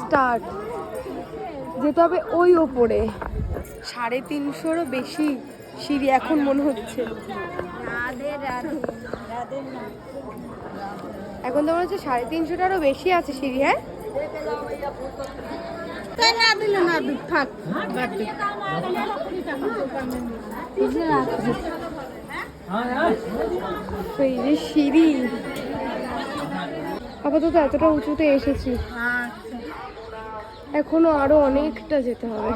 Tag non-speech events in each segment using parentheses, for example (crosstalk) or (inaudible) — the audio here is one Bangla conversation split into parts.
স্টার্ট। যেতে হবে ওই ওপরে। সাড়ে তিনশোরও বেশি সিঁড়ি এখন মনে হচ্ছে। এখন তো মনে হচ্ছে সাড়ে তিনশোটারও বেশি আছে সিঁড়ি হ্যাঁ? না দিলে না থাক। যে সিঁড়ি। আপাতত এতটা উঁচুতে এসেছি। এখনও আরও অনেকটা যেতে হবে।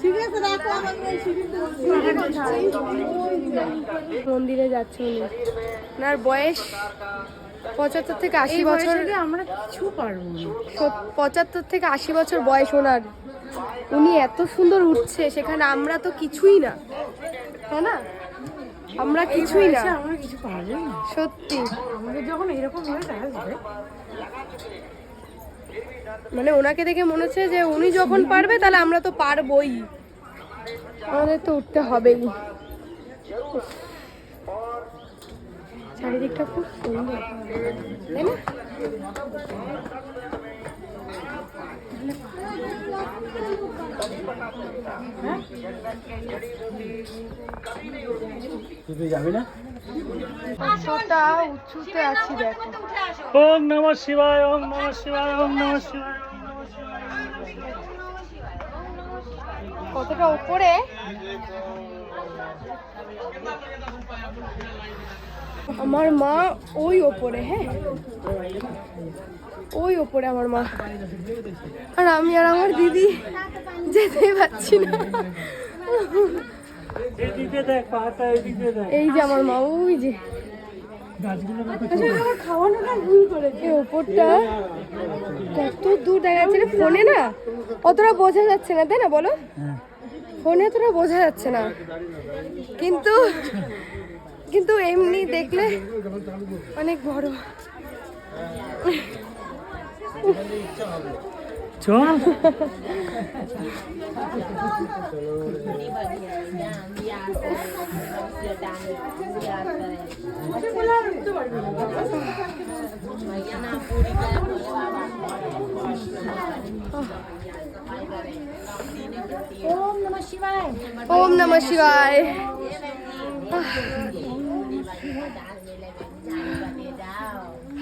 ঠিক আছে রাখো আমাকে মন্দিরে যাচ্ছে উনি। ওনার বয়স পঁচাত্তর থেকে আশি বছর আমরা কিছু পারব পঁচাত্তর থেকে আশি বছর বয়স ওনার। উনি এত সুন্দর উঠছে সেখানে আমরা তো কিছুই না। তাই না? আমরা কিছুই না। আমরা কিছু পারব না। সত্যি। আমাদের যখন এরকম হয়ে আসবে মানে ওনাকে দেখে মনে হচ্ছে যে উনি যখন পারবে তাহলে আমরা তো পারবই। আমাদের তো উঠতে হবেই। চারিদিকটা খুব সুন্দর। তাই না? তুই যাবি না? কতটা উঁচুতে আছি দেখো। ওম নম শিবায় ওম নম শিবায় ওম নম শিবায় কতটা উপরে? আমার মা ওই ওপরে হ্যাঁ? ওই ওপরে আমার মা। আর আমি আর আমার দিদি যেতেই পারছি না। এদিকে দেখ পাহাড়টা এদিকে দেখ। এই যে আমার মা ওই যে। গাছগুলো খাওয়ানোটা ভুল করেছে। ওপরটা কত দূর দেখা যাচ্ছে ফোনে না? অতটা বোঝা যাচ্ছে না তাই না বলো? হ্যাঁ। ফোনে অতটা বোঝা যাচ্ছে না। কিন্তু কিন্তু এমনি দেখলে অনেক বড়। চল ওম নমঃ শিবায় ওম নমঃ শিবায়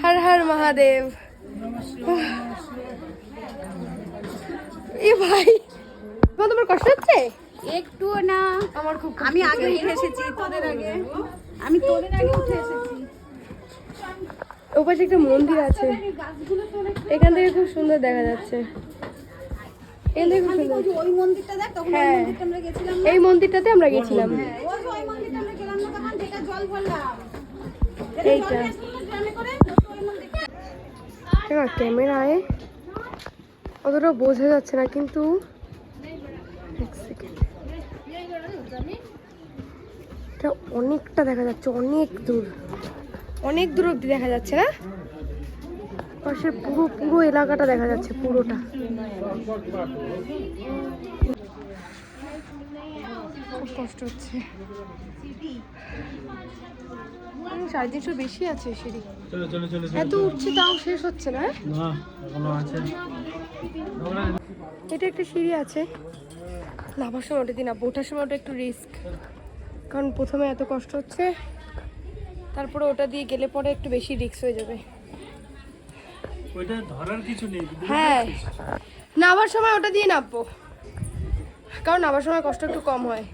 হর হর মহাদেব এ ভাই। এখন তোমার কষ্ট হচ্ছে? একটু না। আমার খুব আমি আগে উঠে এসেছি তোদের আগে। আমি তোদের আগে উঠে এসেছি। ওপাশে একটা মন্দির আছে। এখান থেকে খুব সুন্দর দেখা যাচ্ছে। হ্যাঁ। এই মন্দিরটাতে আমরা গেছিলাম। ওই যে ওই মন্দিরটা আমরা গেলাম না তখন যেটা জল ভরলাম। এইটা। ক্যামেরায় অতটা বোঝা যাচ্ছে না কিন্তু এটা অনেকটা দেখা যাচ্ছে অনেক দূর। অনেক দূর অব্দি দেখা যাচ্ছে না? পাশে পুরো পুরো এলাকাটা দেখা যাচ্ছে পুরোটা। খুব কষ্ট হচ্ছে। সাড়ে তিনশো বেশি আছে সিঁড়ি। চলো চলো চলো এত উঠছে তাও শেষ হচ্ছে না? না এটা একটা সিঁড়ি আছে। নামার সময় ওটা দিন না ওঠার সময় ওটা একটু রিস্ক কারণ প্রথমে এত কষ্ট হচ্ছে। তারপরে ওটা দিয়ে গেলে পরে একটু বেশি রিস্ক হয়ে যাবে। ওইটা ধরার কিছু নেই হ্যাঁ। নামার সময় ওটা দিয়ে নামবো। কারণ নামার সময় কষ্ট একটু কম হয়।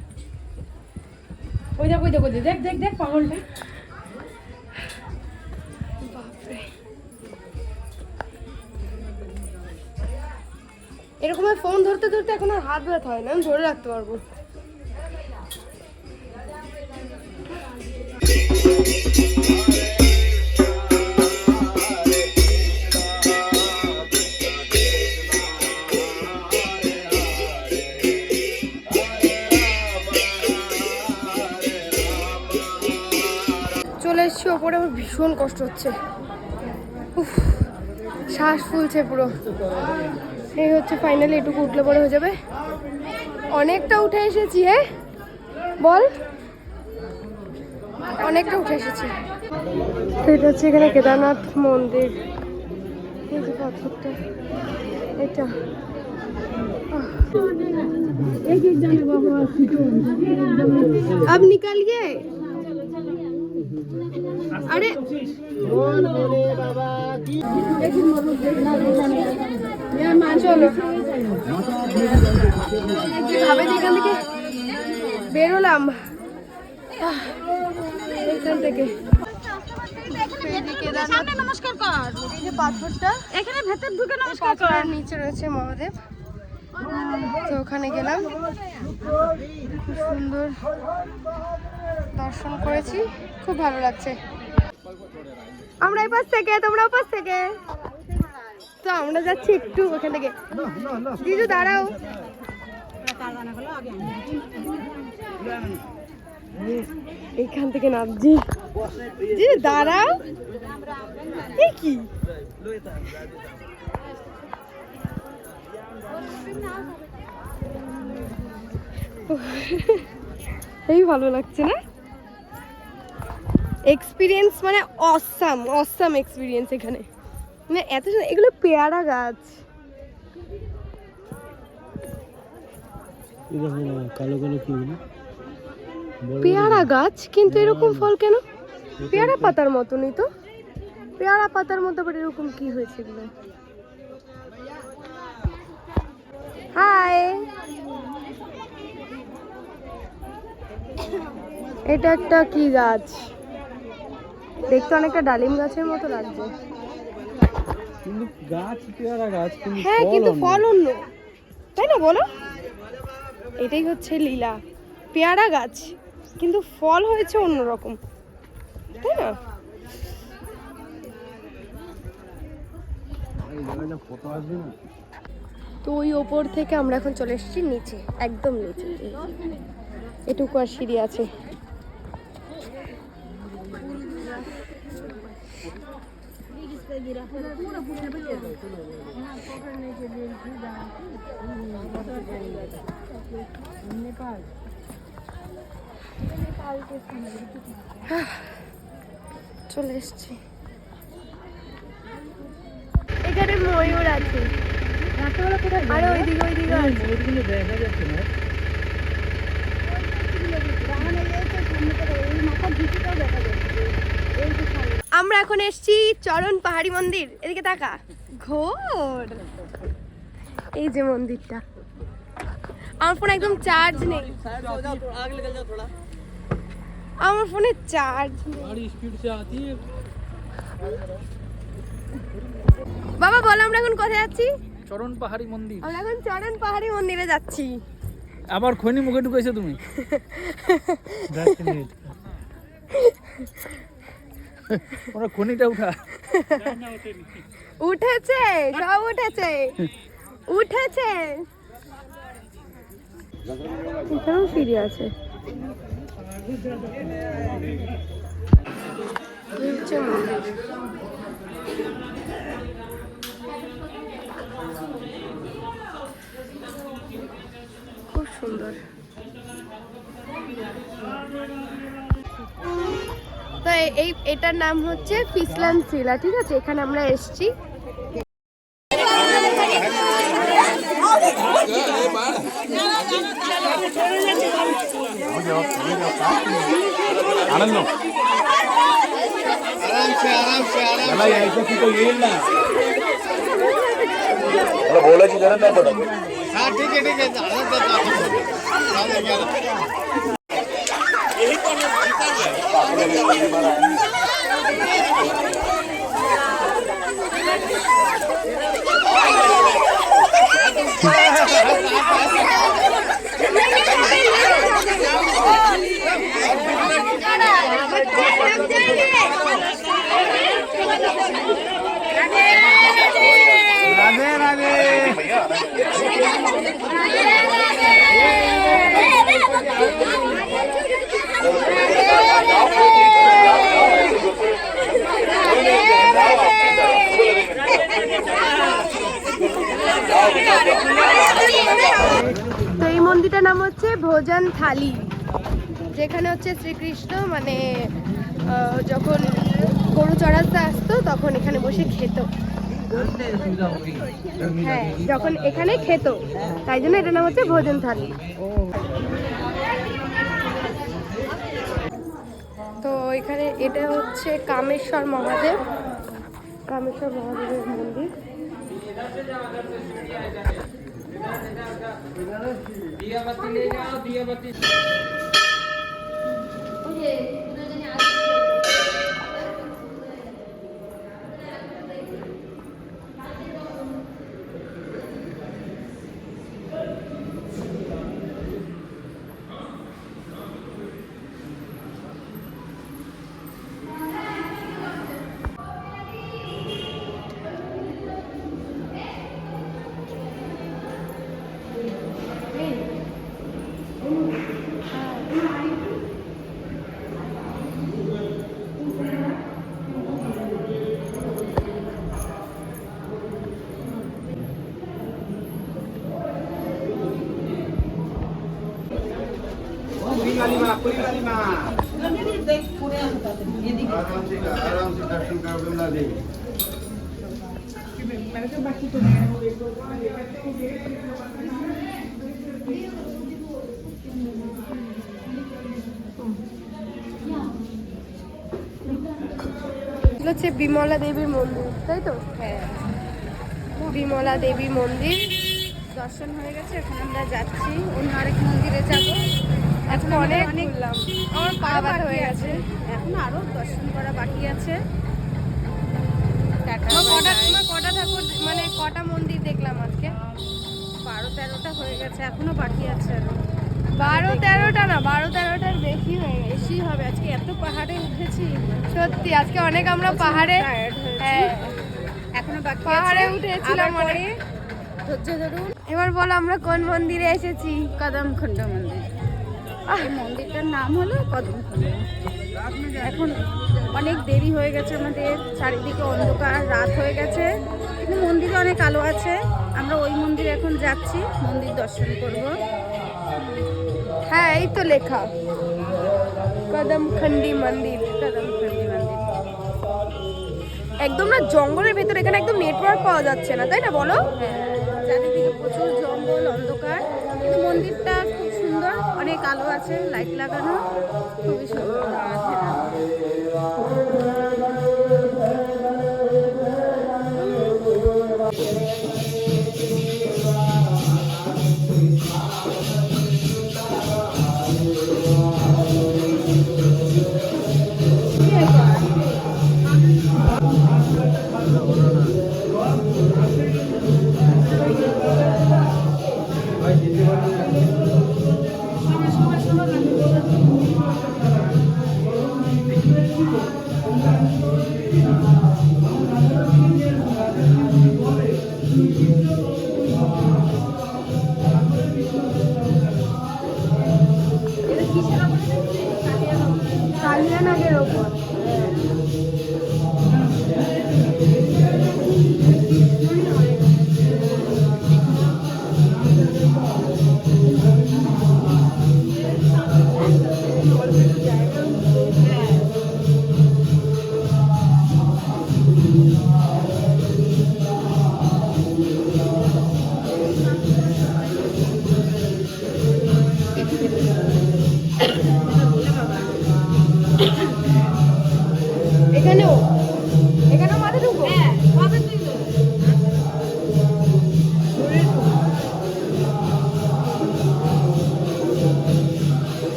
ওই দেখ ওই দেখ ওই দেখ, দেখ দেখ পাগলটা। এরকম ফোন ধরতে ধরতে এখন আর হাত ব্যথা হয় না আমি ধরে রাখতে পারব। চলে এসছি, ওপরে আমার ভীষণ কষ্ট হচ্ছে। উফ, শ্বাস ফুলছে পুরো। এই হচ্ছে ফাইনালি এটুকু উঠলে পরে হয়ে যাবে। অনেকটা উঠে এসেছি হ্যাঁ? বল। অনেকটা উঠে এসেছি। তো এটা হচ্ছে এখানে কেদারনাথ মন্দির। এটা। अब আরে চলো এখান থেকে। বেরোলাম এখান থেকে পাথরটা। এখানে ভেতর নমস্কার মহাদেব। তো ওখানে গেলাম। খুব সুন্দর। দর্শন করেছি। খুব ভালো লাগছে। আমরা এই পাশ থেকে, তোমরা পাশ থেকে। তো আমরা যাচ্ছি একটু ওখান থেকে। দিদু দাঁড়াও। এইখান থেকে নামছি। দিদু দাঁড়াও। কি? এই ভালো লাগছে না? এক্সপিরিয়েন্স মানে অসাম অসাম এক্সপিরিয়েন্স এখানে। মানে এত সুন্দর এগুলো পেয়ারা গাছ। কালো কালো কি পেয়ারা গাছ কিন্তু এরকম ফল কেন? পেয়ারা পাতার মতনই তো। পেয়ারা পাতার মতো আবার এরকম কি হয়েছে এগুলো? হাই এটা একটা কি গাছ? দেখতে অনেকটা ডালিম গাছের মতো লাগছে। কিন্তু গাছ পেয়ারা গাছ কিন্তু হ্যাঁ কিন্তু ফল অন্য তাই না বলো? এটাই হচ্ছে লীলা। পেয়ারা গাছ, কিন্তু ফল হয়েছে অন্যরকম। তাই না? তো ওই ওপর থেকে আমরা এখন চলে এসেছি নিচে, একদম নিচে। এটুকু আর সিঁড়ি আছে। চলে এসছি। এখানে ময়ূর আছে। আরে ওইদিকে ওইদিকে আছে। দেখা যাচ্ছে না আমরা এখন এসছি চরণ পাহাড়ি মন্দির এদিকে তাকা। ঘোর। এই যে মন্দিরটা। আমার ফোন একদম চার্জ নেই। আমার ফোনে চার্জ বাবা বলো আমরা এখন কোথায় যাচ্ছি চরণ পাহাড়ি মন্দির। আমরা এখন চরণ পাহাড়ি মন্দিরে যাচ্ছি। আবার খনি মুখে ঢুকেছো তুমি? (laughs) ওরা খনিটা উঠা। উঠেছে সব উঠেছে। উঠেছে। এখানেও সিঁড়ি আছে। খুব সুন্দর। তো এ- এই এটার নাম হচ্ছে ফিসলান শিলা ঠিক আছে এখানে আমরা এসেছি मला बोलायची गरज नाही पडत তো এই মন্দিরটার নাম হচ্ছে ভোজন থালি, যেখানে হচ্ছে শ্রীকৃষ্ণ মানে যখন গরু চড়াতে আসতো, তখন এখানে বসে খেত। হ্যাঁ যখন এখানে খেত, তাই জন্য এটার নাম হচ্ছে ভোজন থালি তো এখানে এটা হচ্ছে কামেশ্বর মহাদেব। কামেশ্বর মহাদেবের মন্দির। নিয়ে যাও হচ্ছে বিমলা দেবীর মন্দির তাই তো? হ্যাঁ। বিমলা দেবী মন্দির দর্শন হয়ে গেছে এখন আমরা যাচ্ছি। অন্য আরেক মন্দিরে যাব। আজকে অনেক ঘুরলাম। আমার পা আবার হয়ে গেছে এখন আরও দর্শন করা বাকি আছে। কটা কটা ঠাকুর মানে কটা মন্দির দেখলাম আজকে? বারো তেরোটা হয়ে গেছে এখনও বাকি আছে আরও। বারো তেরোটা না বারো তেরোটার বেশি হয়ে গেছে। বেশি হবে আজকে এত পাহাড়ে উঠেছি। সত্যি আজকে অনেক আমরা পাহাড়ে হ্যাঁ এখনও বাকি পাহাড়ে উঠেছিলাম অনেক। ধৈর্য ধরুন। এবার বলো আমরা কোন মন্দিরে এসেছি? কদমখণ্ড মন্দির। এই মন্দিরটার নাম হলো কদমখণ্ড এখন অনেক দেরি হয়ে গেছে আমাদের, চারিদিকে অন্ধকার, রাত হয়ে গেছে। কিন্তু মন্দিরে অনেক আলো আছে। আমরা ওই মন্দিরে এখন যাচ্ছি, মন্দির দর্শন করব। হ্যাঁ এই তো লেখা। কদমখন্ডি মন্দির মন্দির। একদম না জঙ্গলের ভেতরে, এখানে একদম নেটওয়ার্ক পাওয়া যাচ্ছে না, তাই না বলো? হ্যাঁ চারিদিকে প্রচুর জঙ্গল, অন্ধকার। কিন্তু মন্দিরটা খুব অনেক আলো আছে লাইট লাগানো খুবই সুন্দর। আছে কালিয়ানগের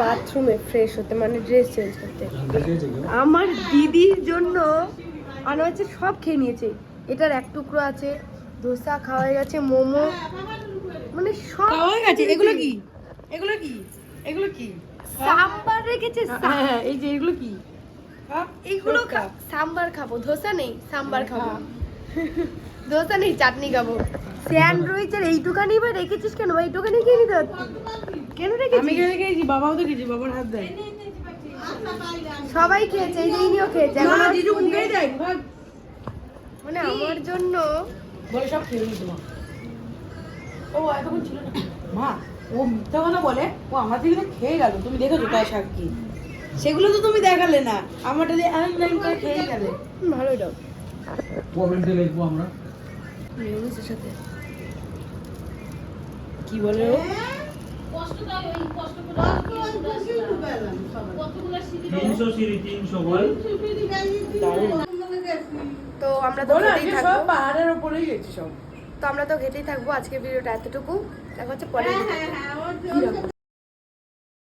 বাথরুমে ফ্রেশ হতে মানে ড্রেস চেঞ্জ করতে। আমার দিদির জন্য আনা হচ্ছে সব খেয়ে নিয়েছে। এটার এক টুকরো আছে ধোসা খাওয়া হয়ে গেছে মোমো মানে সব খাওয়া হয়ে গেছে? এগুলো কি? এগুলো কি? এগুলো কি? সাম্বার রেখেছে হ্যাঁ হ্যাঁ, এই যে এগুলো কি? এগুলো সাম্বার খাব ধোসা নেই সাম্বার খাব। ধোসা নেই চাটনি খাব। স্যান্ডউইচ আর এইটুখানি বা রেখেছিস কেন? বা এইটুখানি খেয়ে নিতে পারতি। কেন রেখেছিস? আমি খেয়ে খেয়েছি বাবাও তো খেয়েছি বাবার হাত দেয়। সবাই খেয়েছে এই জিনিও খেয়েছে এখন না আর জিজু মুখেই দেয়। ভাগ। মানে আমার জন্য বলে সব খেয়ে নিয়েছে মা। ও এতক্ষণ ছিল না। মা ও মিথ্যা কথা বলে ও আমার থেকে খেয়ে গেল। তুমি দেখেছ তাই সাক্ষী সেগুলো তো তুমি দেখালে না। আমারটা দিয়ে করে খেয়ে গেলে। ভালো ডাব কমেন্টে লিখব আমরা। মিউনিসের সাথে। কি বলে ও? তো আমরা তো ঘেটেই আজকে থাকব। পাহাড়ের উপরেই গেছি সব। তো আমরা তো ঘেটেই থাকব। আজকের ভিডিওটা এতটুকু। দেখা হচ্ছে পরে